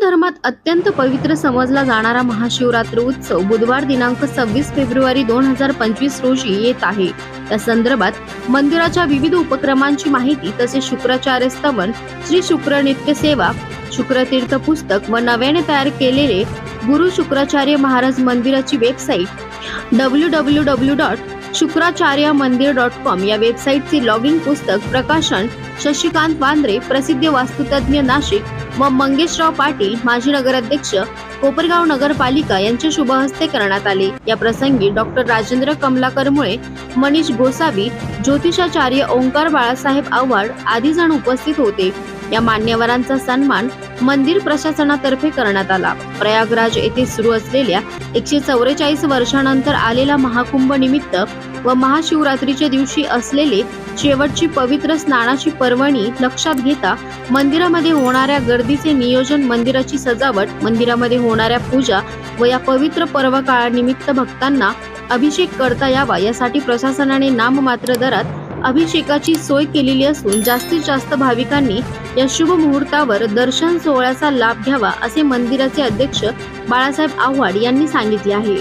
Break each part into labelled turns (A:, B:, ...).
A: धर्मात अत्यंत पवित्र समजला जाणारा महाशिवरात्र उत्सव बुधवार दिनांक सव्वीस फेब्रुवारी दोन हजार पंचवीस रोजी येत आहे. त्या संदर्भात मंदिराच्या विविध उपक्रमांची माहिती तसेच शुक्राचार्य स्तवन श्री शुक्र नित्य सेवा शुक्रतीर्थ पुस्तक व नव्याने तयार केलेले गुरु शुक्राचार्य महाराज मंदिराची website W W W dot Shukracharya Mandir dot com या वेबसाईटचे लॉगिंग पुस्तक प्रकाशन शशिकांत वांद्रे प्रसिद्ध वास्तुतज्ञ नाशिक व मंगेशराव पाटील माजी नगराध्यक्ष कोपरगाव नगरपालिका यांच्या शुभहस्ते करण्यात आले. या प्रसंगी डॉक्टर राजेंद्र कमलाकर मुळे मनीष गोसावी ज्योतिषाचार्य ओंकार बाळासाहेब आव्हाड आदी जण उपस्थित होते. या मान्यवरांचा सन्मान मंदिर प्रशासनातर्फे करण्यात आला. प्रयागराज येथे सुरू असलेल्या एकशे चौवेचाळीस वर्षानंतर आलेला महाकुंभ निमित्त व महाशिवरात्रीच्या दिवशी असलेले शेवटची पवित्र स्नानाची पर्वणी लक्षात घेता मंदिरामध्ये होणाऱ्या गर्दीचे नियोजन मंदिराची सजावट मंदिरामध्ये होणाऱ्या पूजा व या पवित्र पर्व काळानिमित्त भक्तांना अभिषेक करता यावा यासाठी प्रशासनाने नाममात्र दरात अभिषेकाची सोय केलेली असून जास्तीत जास्त भाविकांनी या शुभ मुहूर्तावर दर्शन सोहळ्याचा लाभ घ्यावा असे मंदिराचे अध्यक्ष बाळासाहेब आव्हाड यांनी सांगितले आहे.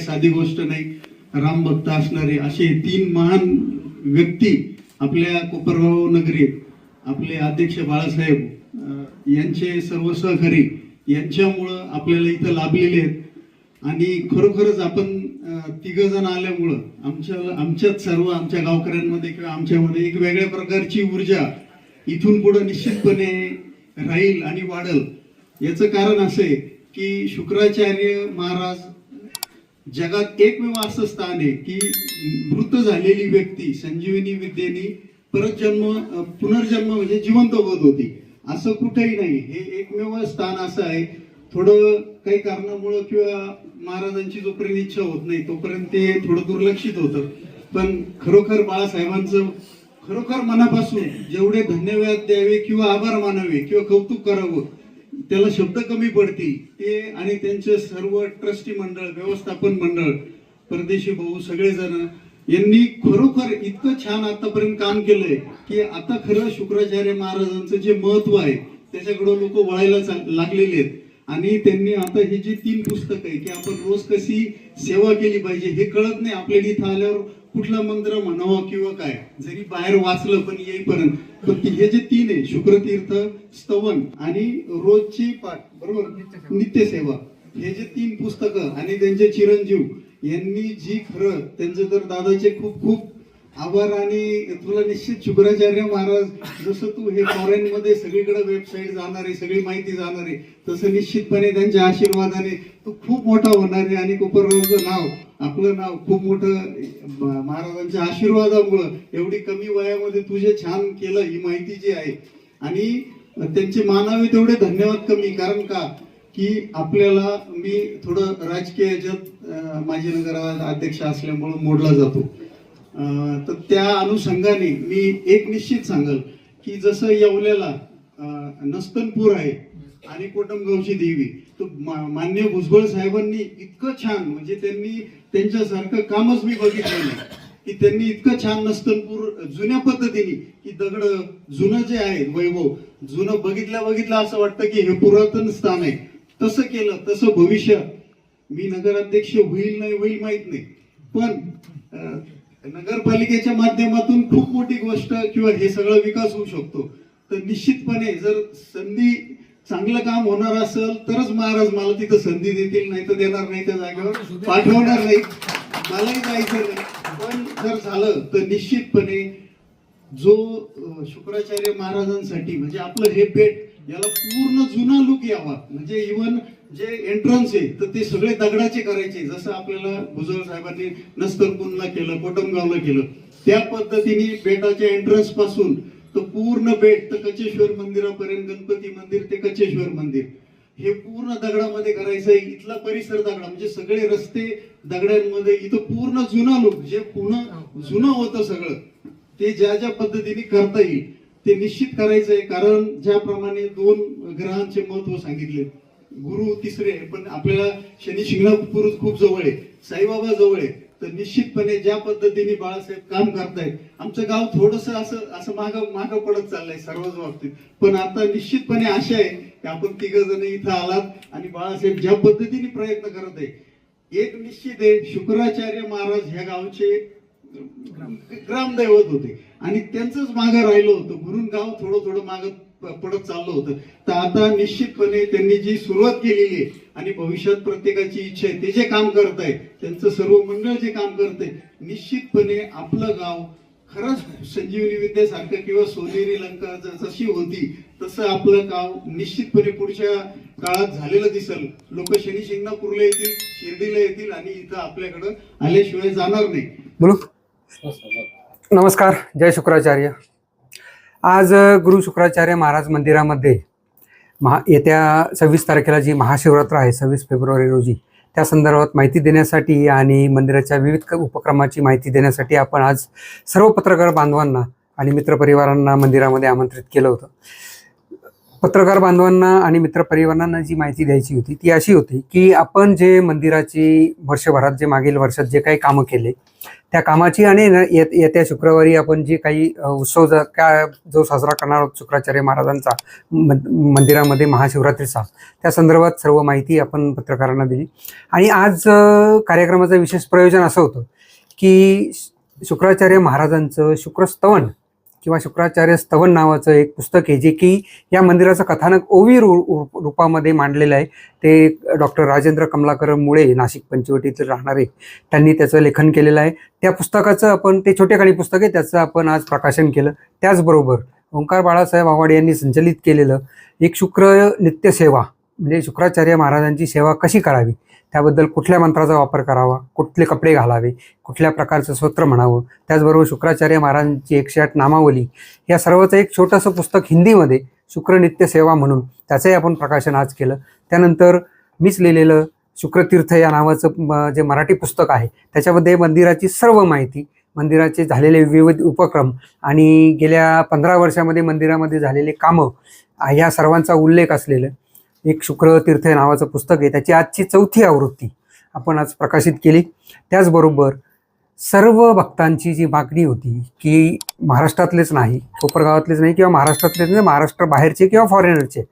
B: साधी गोष्ट नाही. राम भक्त असणारे असे तीन महान व्यक्ती आपल्या कोपरगाव नगरीत आपले अध्यक्ष बाळासाहेब यांचे सर्व सहकारी यांच्यामुळं आपल्याला इथं लाभलेले आहेत. आणि खरोखरच आपण तिघ जण आल्यामुळं आमच्या आमच्यात सर्व आमच्या गावकऱ्यांमध्ये किंवा आमच्यामध्ये एक वेगळ्या प्रकारची ऊर्जा इथून पुढे निश्चितपणे राहील आणि वाढल. याचं कारण असं आहे की शुक्राचार्य महाराज जगात एकमेव असं स्थान आहे की मृत झालेली व्यक्ती संजीवनी विद्येने परत जन्म पुनर्जन्म म्हणजे जिवंत होत होती. असं कुठेही नाही. हे एकमेव स्थान असं आहे. थोडं काही कारणामुळं किंवा महाराजांची जोपर्यंत इच्छा होत नाही तोपर्यंत ते थोडं दुर्लक्षित होतं. पण खरोखर बाळासाहेबांचं खरोखर मनापासून जेवढे धन्यवाद द्यावे किंवा आभार मानावे किंवा कौतुक करावं त्याला शब्द कमी पडतील. ते आणि त्यांचे सर्व ट्रस्टी मंडळ व्यवस्थापन मंडळ परदेशी भाऊ सगळेजण यांनी खरोखर इतकं छान आतापर्यंत काम केलंय की आता खरं शुक्राचार्य महाराजांचं जे महत्त्व आहे त्याच्याकडं लोक वळायला लागलेले आहेत. आणि त्यांनी आता ही जी तीन पुस्तक आहे की आपण रोज कशी सेवा केली पाहिजे हे कळत नाही. आपल्याला इथं आल्यावर कुठलं मंत्र म्हणावं किंवा काय जरी बाहेर वाचलं पण येईपर्यंत पण हे जे तीन आहे शुक्रतीर्थ स्तवन आणि रोजची पाठ बरोबर? नित्यसेवा. हे जे तीन पुस्तकं आणि त्यांचे चिरंजीव यांनी जी खरं त्यांचं तर दादाचे खूप खूप आभार आणि तुला निश्चित शुक्राचार्य महाराज जसं तू हे फॉरेन मध्ये सगळीकडे वेबसाईट जाणार आहे सगळी माहिती जाणार आहे तसं निश्चितपणे त्यांच्या आशीर्वादाने तू खूप मोठा होणार आहे आणि कोपरगावचं नाव आपलं नाव खूप मोठं महाराजांच्या आशीर्वादामुळं एवढी कमी वयामध्ये तुझे छान केलं ही माहिती जी आहे. आणि त्यांचे मानावे तेवढे धन्यवाद कमी कारण का? की आपल्याला मी थोडं राजकीय याच्यात माजी नगर अध्यक्ष असल्यामुळं मोडला जातो. तर त्या अनुषंगाने मी एक निश्चित सांगल की जसं येवल्याला नस्तनपूर आहे आणि कोटमगावची देवी मान्य भुजबळ साहेबांनी इतकं छान म्हणजे त्यांनी त्यांच्यासारखं कामच मी बघितलं नाही. की त्यांनी इतकं छान नस्तनपूर जुन्या पद्धतीने की दगड जुनं जे आहे वैभव जुनं बघितल्या बघितलं असं वाटतं की हे पुरातन स्थान आहे. तसं केलं तसं भविष्य मी नगराध्यक्ष होईल नाही होईल माहीत नाही. पण अं, नगरपालिकेच्या माध्यमातून खूप मोठी गोष्ट किंवा हे सगळं विकास होऊ शकतो. तर निश्चितपणे जर संधी चांगलं काम होणार असेल तरच महाराज मला तिथं संधी देतील नाही तर देणार नाही त्या जागेवर. पाठवणार नाही. मलाही जायचं नाही. पण जर झालं तर निश्चितपणे जो शुक्राचार्य महाराजांसाठी म्हणजे आपलं हे पेट याला पूर्ण जुना लुक यावा. म्हणजे इवन जे एंट्रन्स आहे तर ते सगळे दगडाचे करायचे. जसं आपल्याला भुजबळ साहेबांनी नस्तरपूरला केलं कोटमगावला केलं त्या पद्धतीने बेटाच्या एंट्रन्सपासून तर पूर्ण बेट तर कचेश्वर मंदिरापर्यंत गणपती मंदिर ते कचेश्वर मंदिर. हे पूर्ण दगडामध्ये करायचं आहे इथला परिसर दगडा म्हणजे सगळे रस्ते दगडांमध्ये इथं पूर्ण जुना लोक जे पूर्ण जुनं होतं सगळं ते ज्या ज्या पद्धतीने करता येईल ते निश्चित करायचं आहे. कारण ज्याप्रमाणे दोन ग्रहांचे महत्त्व सांगितले गुरु तिसरे पण आपल्याला शनी शिंगणापूर खूप जवळ आहे साईबाबा जवळ आहे. तर निश्चितपणे ज्या पद्धतीने बाळासाहेब काम करतायत आमचं गाव थोडस असं असं माग माग पडत चाललंय सर्वच बाबतीत. पण आता निश्चितपणे आशा आहे की आपण तिघ जण इथं आलात आणि बाळासाहेब ज्या पद्धतीने प्रयत्न करत आहे एक निश्चित आहे शुक्राचार्य महाराज ह्या गावचे ग्रामदैवत होते. आणि त्यांचंच मागं राहिलं होतं. म्हणून गाव थोडं थोडं मागं पडत चाललं होतं. तर आता निश्चितपणे त्यांनी जी सुरुवात केलेली आहे आणि भविष्यात प्रत्येकाची इच्छा आहे ते जे काम करत आहे त्यांचं सर्व मंडळ जे काम करत आहे निश्चितपणे आपलं गाव खरंच संजीवनी विद्यासारखं किंवा सोनेरी लंका जशी होती तसं आपलं गाव निश्चितपणे पुढच्या काळात झालेलं दिसल. लोक शनी शिंगणापूरला येतील शिर्डीला येतील आणि इथं आपल्याकडं आल्याशिवाय जाणार नाही.
C: बोलू. नमस्कार जय शुक्राचार्य. आज गुरु शुक्राचार्य महाराज मंदिरामध्ये महा येत्या सव्वीस तारखेला जी महाशिवरात्र आहे सव्वीस फेब्रुवारी रोजी त्या संदर्भात माहिती देण्यासाठी आणि मंदिराच्या विविध क- उपक्रमाची माहिती देण्यासाठी आपण आज सर्व पत्रकार बांधवांना आणि मित्रपरिवारांना मंदिरामध्ये आमंत्रित केलं होतं. पत्रकार बांधवांना आणि मित्रपरिवारांना जी माहिती द्यायची होती ती अशी होती की आपण जे मंदिराची वर्षभरात जे मागील वर्षात जे काही कामं केले त्या कामाची आणि न- येत- येत्या शुक्रवारी आपण जे काही उत्सव ज- काय जो साजरा करणार आहोत शुक्राचार्य महाराजांचा मंदिरामध्ये महाशिवरात्रीचा त्या संदर्भात सर्व माहिती आपण पत्रकारांना दिली. आणि आज कार्यक्रमाचं विशेष प्रयोजन असं होतं की श- शुक्राचार्य महाराजांचं शुक्रस्तवन किंवा शुक्राचार्य स्तवन नावाचं एक पुस्तक आहे जे की या मंदिराचं कथानक ओवी रू रूपामध्ये मांडलेलं आहे. ते डॉक्टर राजेंद्र कमलाकर मुळे नाशिक पंचवटीतील राहणारे त्यांनी त्याचं लेखन केलेलं आहे. त्या पुस्तकाचं आपण ते छोटेखानी पुस्तक आहे त्याचं आपण आज प्रकाशन केलं. त्याचबरोबर ओंकार बाळासाहेब आव्हाड यांनी संचलित केलेलं एक शुक्र नित्यसेवा म्हणजे शुक्राचार्य महाराजांची सेवा कशी करावी? त्याबद्दल कुठल्या मंत्राचा वापर करावा? कुठले कपडे घालावे? कुठल्या प्रकारचं स्तोत्र म्हणावं? त्याचबरोबर शुक्राचार्य महाराजांची एकशे आठ नामावली. या सर्वचं एक छोटंसं पुस्तक हिंदीमध्ये शुक्र नित्य सेवा म्हणून त्याचंही आपण प्रकाशन आज केलं. त्यानंतर मीच लिहिलेलं शुक्रतीर्थ या नावाचं म- जे मराठी पुस्तक आहे त्याच्यामध्ये मंदिराची सर्व माहिती मंदिराचे झालेले विविध उपक्रम आणि गेल्या पंधरा वर्षामध्ये मंदिरामध्ये झालेले कामं या सर्वांचा उल्लेख असलेलं एक शुक्र तीर्थ नावाचं पुस्तक आहे. त्याची आजची चौथी आवृत्ती आपण आज प्रकाशित केली. त्याचबरोबर सर्व भक्तांची जी मागणी होती की महाराष्ट्रातलेच नाही कोपरगावातलेच नाही किंवा महाराष्ट्रातलेच नाही महाराष्ट्र बाहेरचे किंवा फॉरेनरचे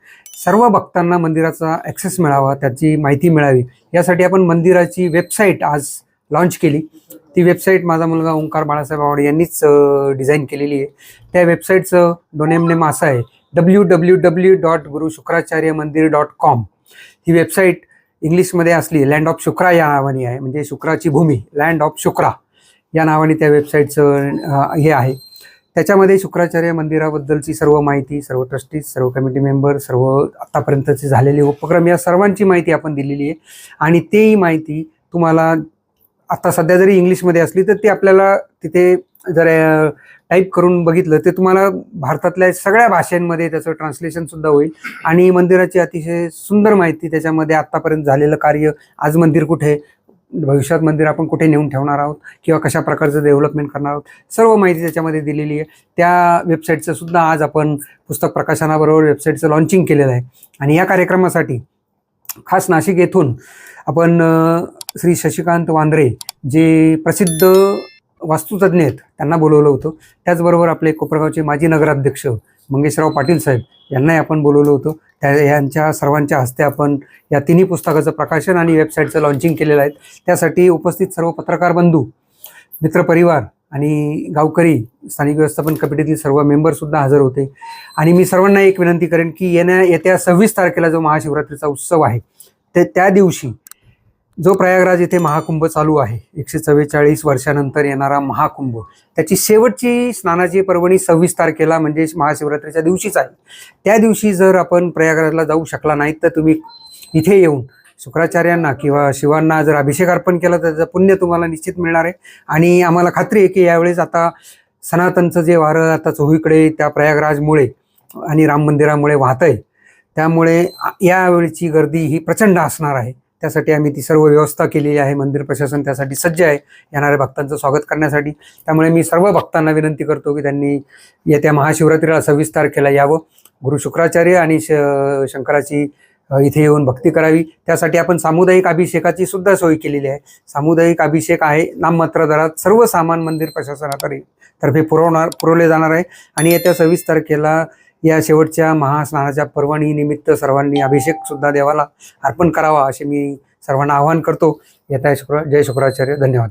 C: सर्व भक्तांना मंदिराचा ॲक्सेस मिळावा त्याची माहिती मिळावी यासाठी आपण मंदिराची वेबसाईट आज लॉन्च केली. ती वेबसाईट माझा मुलगा ओंकार बाळासाहेब आवड यांनीच डिझाईन केलेली आहे. त्या वेबसाईटचं डोनेम नेम असं आहे. डब्ल्यू डब्ल्यू डब्ल्यू डॉट गुरु शुक्राचार्य मंदिर डॉट कॉम ही वेबसाईट इंग्लिशमध्ये असली लँड ऑफ शुक्रा या नावाने आहे. म्हणजे शुक्राची भूमी लँड ऑफ शुक्रा या नावाने त्या वेबसाईटचं हे आहे. त्याच्यामध्ये शुक्राचार्य मंदिराबद्दलची सर्व माहिती सर्व ट्रस्टीज सर्व कमिटी मेंबर सर्व आत्तापर्यंतचे झालेले उपक्रम या सर्वांची माहिती आपण दिलेली आहे. आणि तेही माहिती तुम्हाला आत्ता सध्या जरी इंग्लिशमध्ये असली तर ती आपल्याला तिथे जर टाईप करून बघितलं ते तुम्हाला भारतातल्या सगळ्या भाषांमध्ये त्याचं ट्रान्सलेशन सुद्धा होईल. आणि मंदिराची अतिशय सुंदर माहिती त्याच्यामध्ये आत्तापर्यंत झालेलं कार्य आज मंदिर कुठे भविष्यात मंदिर आपण कुठे नेऊन ठेवणार आहोत? किंवा कशा प्रकारचं डेव्हलपमेंट करणार आहोत? सर्व माहिती त्याच्यामध्ये दिलेली आहे. त्या वेबसाईटचं सुद्धा आज आपण पुस्तक प्रकाशनाबरोबर वेबसाईटचं लॉन्चिंग केलेलं आहे. आणि या कार्यक्रमासाठी खास नाशिक येथून आपण श्री शशिकांत वांद्रे जे प्रसिद्ध वास्तुतज्ञ आहेत त्यांना बोलवलं होतं. त्याचबरोबर आपले कोपरगावचे माजी नगराध्यक्ष मंगेशराव पाटील साहेब यांनाही आपण बोलवलं होतं. त्या यांच्या सर्वांच्या हस्ते आपण या तिन्ही पुस्तकाचं प्रकाशन आणि वेबसाईटचं लॉन्चिंग केलेलं आहे. त्यासाठी उपस्थित सर्व पत्रकार बंधू मित्रपरिवार आणि गावकरी स्थानिक व्यवस्थापन कमिटीतील सर्व मेंबरसुद्धा हजर होते. आणि मी सर्वांना एक विनंती करेन की येण्या येत्या सव्वीस तारखेला जो महाशिवरात्रीचा उत्सव आहे ते त्या दिवशी जो प्रयागराज येथे महाकुंभ चालू आहे एकशे चव्वेचाळीस वर्षानंतर येणारा महाकुंभ त्याची शेवटची स्नानाची पर्वणी सव्वीस तारखेला म्हणजे महाशिवरात्रीच्या दिवशीच आहे. त्या दिवशी जर आपण प्रयागराजला जाऊ शकला नाहीत तर तुम्ही इथे येऊन शुक्राचार्यांना किंवा शिवांना जर अभिषेक अर्पण केला तर त्याचं पुण्य तुम्हाला निश्चित मिळणार आहे. आणि आम्हाला खात्री आहे की यावेळेस आता सनातनचं जे वारं आता चोहीकडे त्या प्रयागराजमुळे आणि राम मंदिरामुळे वाहत आहे त्यामुळे यावेळीची गर्दी ही प्रचंड असणार आहे. त्यासाठी आम्ही ती सर्व व्यवस्था केलेली आहे. मंदिर प्रशासन त्यासाठी सज्ज आहे. येणाऱ्या भक्तांचं स्वागत करण्यासाठी. त्यामुळे मी सर्व भक्तांना विनंती करतो की त्यांनी येत्या महाशिवरात्रीला सव्वीस तारखेला यावं. गुरु शुक्राचार्य आणि श शंकराची इथे येऊन भक्ती करावी. त्यासाठी आपण सामुदायिक अभिषेकाची सुद्धा सोय केलेली आहे. सामुदायिक अभिषेक आहे. नाममात्र दरात सर्व सामान मंदिर प्रशासनातर्फे तर्फे पुरवणार पुरवले जाणार आहे. आणि येत्या सव्वीस तारखेला या शेवटच्या महास्नानाच्या पर्वणीनिमित्त सर्वांनी अभिषेक सुद्धा देवाला अर्पण करावा असे मी सर्वांना आवाहन करतो. येत्या शुक्र जय शुक्राचार्य. धन्यवाद.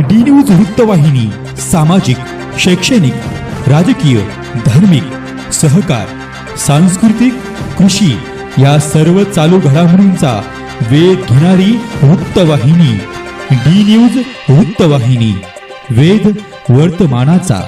D: डी न्यूज वृत्तवाहिनी सामाजिक शैक्षणिक राजकीय धार्मिक सहकार सांस्कृतिक कृषी या सर्व चालू घडामोडींचा वेध घेणारी वृत्तवाहिनी डी न्यूज वृत्तवाहिनी वेध वर्तमानाचा.